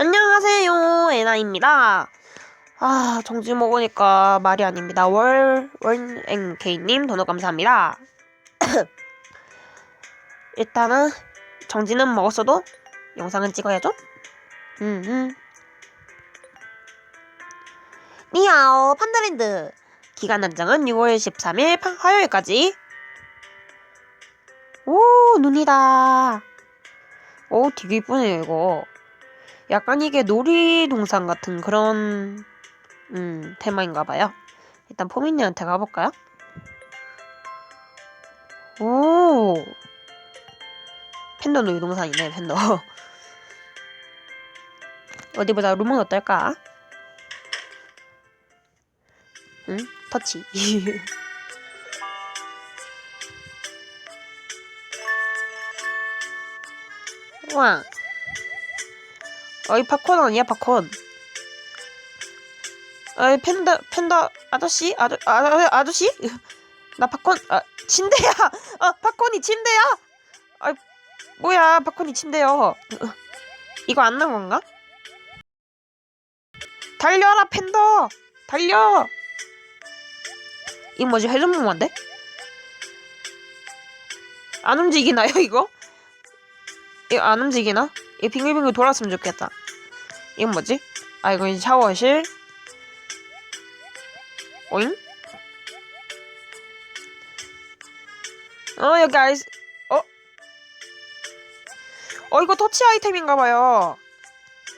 안녕하세요, 에나입니다. 아, 정지 먹으니까 말이 아닙니다. 월, 월NK님 도넛 감사합니다. 일단은, 정지는 먹었어도 영상은 찍어야죠? 음, 음. 니아오, 판다랜드. 기간 단장은 6월 13일 파- 화요일까지. 오, 눈이다. 오, 되게 이쁘네요, 이거. 약간 이게 놀이동산 같은 그런 음 테마인가 봐요. 일단 포미님한테 가볼까요? 오 팬더 놀이동산이네 팬더 어디 보자 룸은 어떨까? 응? 터치 와 어이 팝콘 아니야 팝콘? 어이 팬더 팬더 아저씨? 아저 아, 아저씨? 나 팝콘 아 침대야! 아 팝콘이 침대야! 아 뭐야 팝콘이 침대요. 이거 안난 건가? 달려라 팬더! 달려! 이거 뭐지 회전목마인데? 안 움직이나요 이거? 이거 안 움직이나 이 빙글빙글 돌았으면 좋겠다. 이건 뭐지? 아 이건 샤워실. 오잉? 어 여기 아이스 어? 어 이거 터치 아이템인가봐요.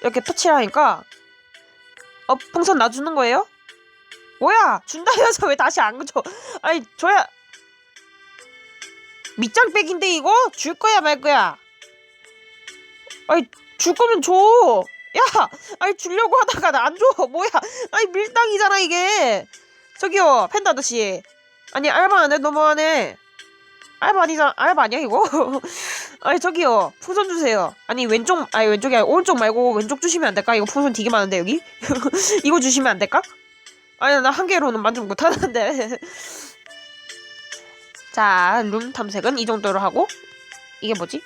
이렇게 터치를 하니까 어 풍선 놔주는 거예요? 뭐야 준다면서 왜 다시 안 줘? 아니 줘야 밑장백인데 이거 줄 거야 말 거야? 아이 줄 거면 줘. 야, 아이 주려고 하다가 나 안 줘. 뭐야? 아이 밀당이잖아 이게. 저기요, 팬더 아저씨. 아니 알바하네 너무하네. 알바 아니잖아. 알바 아니야 이거? 아니 저기요, 풍선 주세요. 아니 왼쪽, 아니 왼쪽이 아니 오른쪽 말고 왼쪽 주시면 안 될까? 이거 풍선 되게 많은데 여기. 이거 주시면 안 될까? 아니 나 한 개로는 만족 못 하는데. 자, 룸 탐색은 이 정도로 하고 이게 뭐지?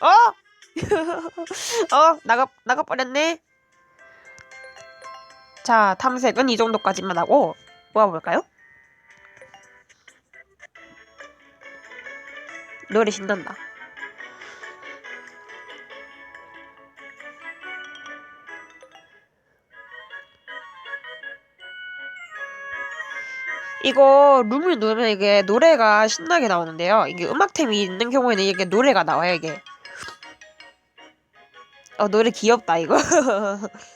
어? 어, 나가, 나가버렸네. 자, 탐색은 이 정도까지만 하고, 모아볼까요? 노래 신난다. 이거 룸을 누르면 이게 노래가 신나게 나오는데요. 이게 음악템이 있는 경우에는 이게 노래가 나와요, 이게. 어, 노래 귀엽다, 이거.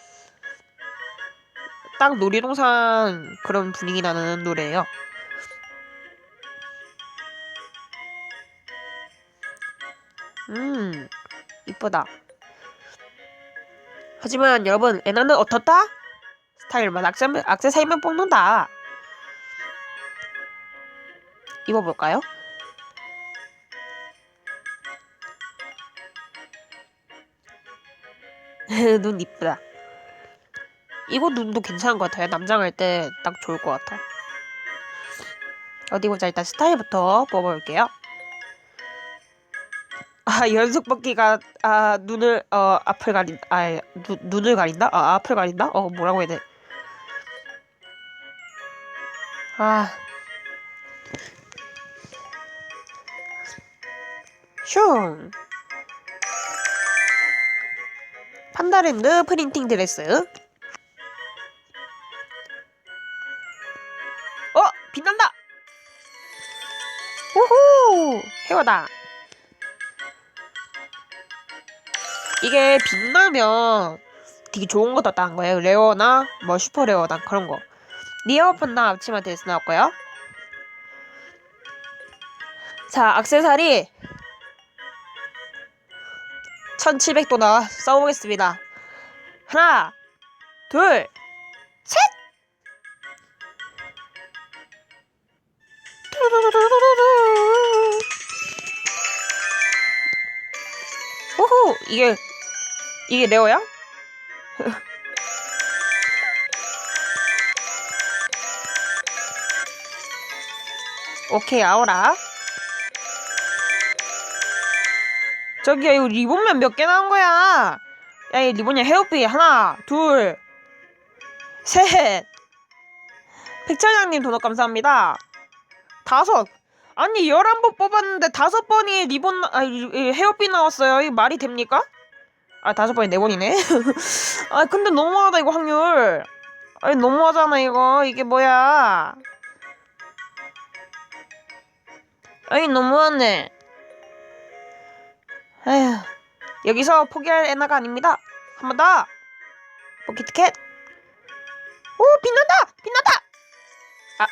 딱 놀이동산 그런 분위기 나는 노래예요. 음, 이쁘다. 하지만 여러분, 에나는 어떻다? 스타일만 악세, 악세사리만 뽑는다. 입어볼까요? 눈 이쁘다. 이거 눈도 괜찮은 것 같아요. 남장 할 때 딱 좋을 것 같아. 어디 보자. 일단 스타일부터 뽑아볼게요. 아 연속 뽑기가 아 눈을 어 앞을 가린 아 눈, 눈을 가린다? 아 앞을 가린다? 어 뭐라고 해야 돼? 아 슝 판다랜드 프린팅 드레스 어! 빛난다! 우후! 헤어다 이게 빛나면 되게 좋은 거 떴다는 거예요 레어나 뭐 슈퍼 레어나 그런 거 니어 판다 앞치마 드레스 나왔고요 자 악세사리 1700도나 써보겠습니다. 하나, 둘, 셋! 오호, 이게, 이게 레어야? 오케이, 아오라. 저기요 이거 리본면 몇 개 나온 거야? 야 이 리본이야 헤어피 하나 둘 셋. 백차장님 도넛 감사합니다. 다섯. 아니 열한 번 뽑았는데 다섯 번이 리본 나- 아 이- 이 헤어핀 나왔어요. 이거 말이 됩니까? 아 다섯 번이 네 번이네. 아 근데 너무하다 이거 확률. 아니 너무하잖아 이거 이게 뭐야? 아니 너무하네. 아휴 여기서 포기할 애나가 아닙니다. 한 번 더. 포키트캣. 오 빛난다 빛난다. 아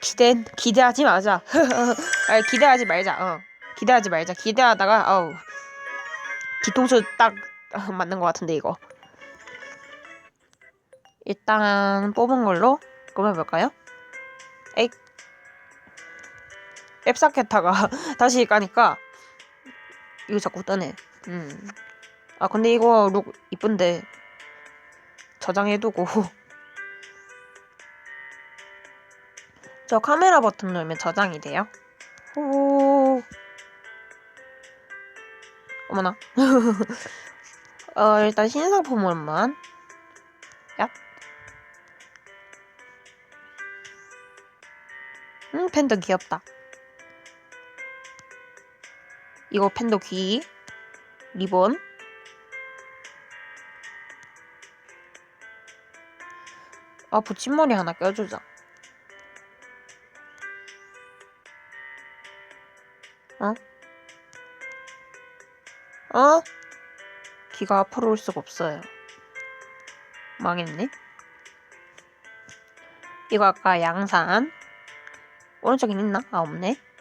기대 기대하지 마자. 아 기대하지 말자. 어 기대하지 말자. 기대하다가 아우 뒤통수 딱 아, 맞는 것 같은데 이거. 일단 뽑은 걸로 꾸며볼까요? 에이 앱사켓타가 다시 까니까 이거 자꾸 뜨네. 음. 아 근데 이거 룩 이쁜데 저장해두고 저 카메라 버튼 누르면 저장이 돼요. 오. 어머나. 어 일단 신상품으로만. 야. 음 팬더 귀엽다. 이거 팬더 귀 리본 아 붙임머리 하나 껴주자 어? 어? 귀가 앞으로 올 수가 없어요 망했네 이거 아까 양산 오른쪽엔 있나? 아 없네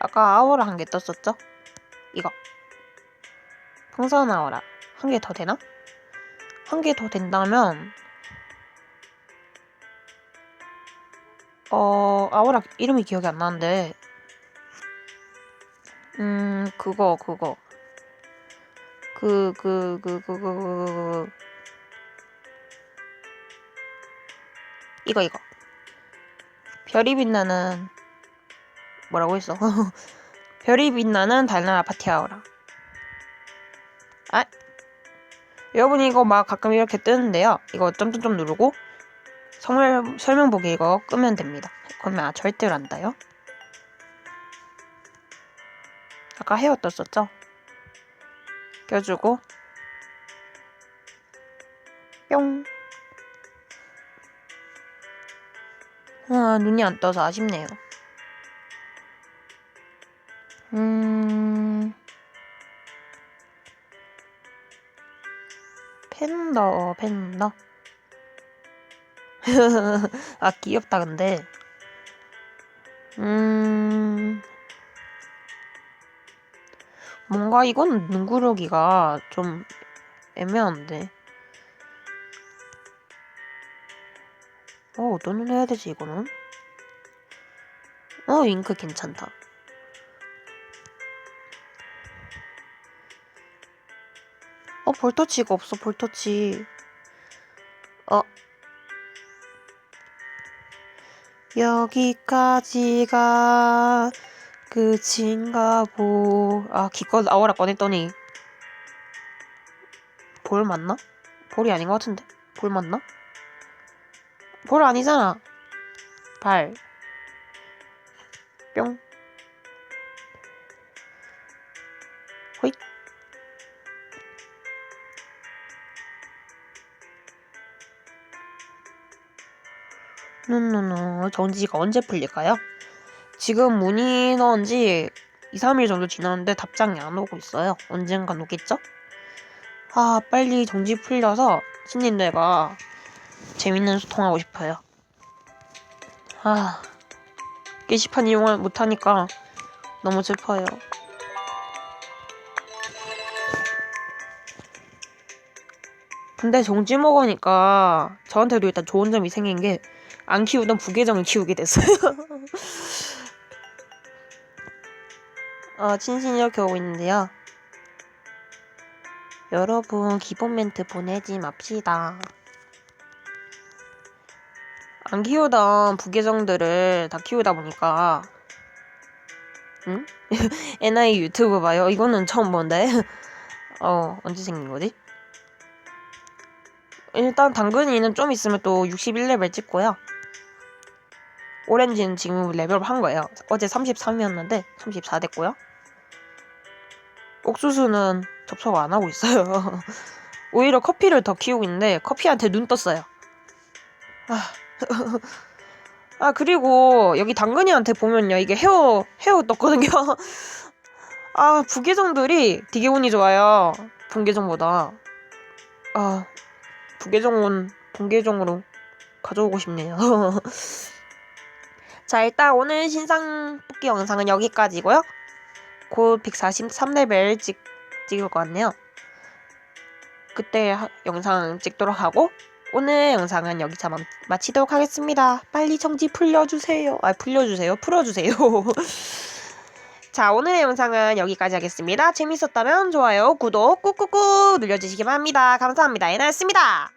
아까 아우라 한 개 떴었죠? 이거. 풍선 아우라. 한 개 더 되나? 한 개 더 된다면 어 아우라 이름이 기억이 안 나는데. 음 그거 그거. 그 그 그 그그 그. 이거 이거. 별이 빛나는 뭐라고 했어? 별이 빛나는 달날 아파트 아우라 아 여러분 이거 막 가끔 이렇게 뜨는데요. 이거 점점점 누르고 설명, 설명 보기 이거 끄면 됩니다. 그러면 아, 절대로 안 따요. 아까 헤어 떴었죠? 껴주고 뿅 아, 눈이 안 떠서 아쉽네요. 팬더 팬더? 아 귀엽다 근데. 음. 뭔가 이건 눈 구르기가 좀 애매한데. 어 어떤 눈 해야 되지 이거는? 어 윙크 괜찮다 어 볼터치가 없어 볼터치. 어. 여기까지가 끝인가 보 아 기껏 아워라 꺼냈더니. 볼 맞나? 볼이 아닌 것 같은데? 볼 맞나? 볼 아니잖아. 발. 뿅. 노노노 정지가 언제 풀릴까요? 지금 문의 넣은 지 2, 3일 정도 지났는데 답장이 안 오고 있어요. 언젠간 오겠죠? 아, 빨리 정지 풀려서 신님들과 재밌는 소통하고 싶어요. 아, 게시판 이용을 못하니까 너무 슬퍼요. 근데 정지 먹으니까 저한테도 일단 좋은 점이 생긴 게 안 키우던 부계정을 키우게 됐어요. 어, 친신 이렇게 오고 있는데요. 여러분 기본 멘트 보내지 맙시다. 안 키우던 부계정들을 다 키우다 보니까 응? NI 유튜브 봐요. 이거는 처음 본데. 어, 언제 생긴 거지? 일단 당근이는 좀 있으면 또 61레벨 찍고요. 오렌지는 지금 레벨업 한 거예요. 어제 33이었는데 34 됐고요. 옥수수는 접속 안 하고 있어요. 오히려 커피를 더 키우고 있는데 커피한테 눈 떴어요. 아, 아 그리고 여기 당근이한테 보면요 이게 헤어 헤어 떴거든요. 아 부계정들이 되게 운이 좋아요. 본계정보다. 아 부계정은 본계정으로 가져오고 싶네요. 자 일단 오늘 신상 뽑기 영상은 여기까지고요. 곧 143레벨 찍, 찍을 것 같네요. 그때 하- 영상 찍도록 하고 오늘 영상은 여기서 마, 마치도록 하겠습니다. 빨리 정지 풀려주세요. 아 풀려주세요. 풀어주세요. 자 오늘의 영상은 여기까지 하겠습니다. 재밌었다면 좋아요, 구독 꾹꾹꾹 눌러주시기 바랍니다. 감사합니다. 에나였습니다.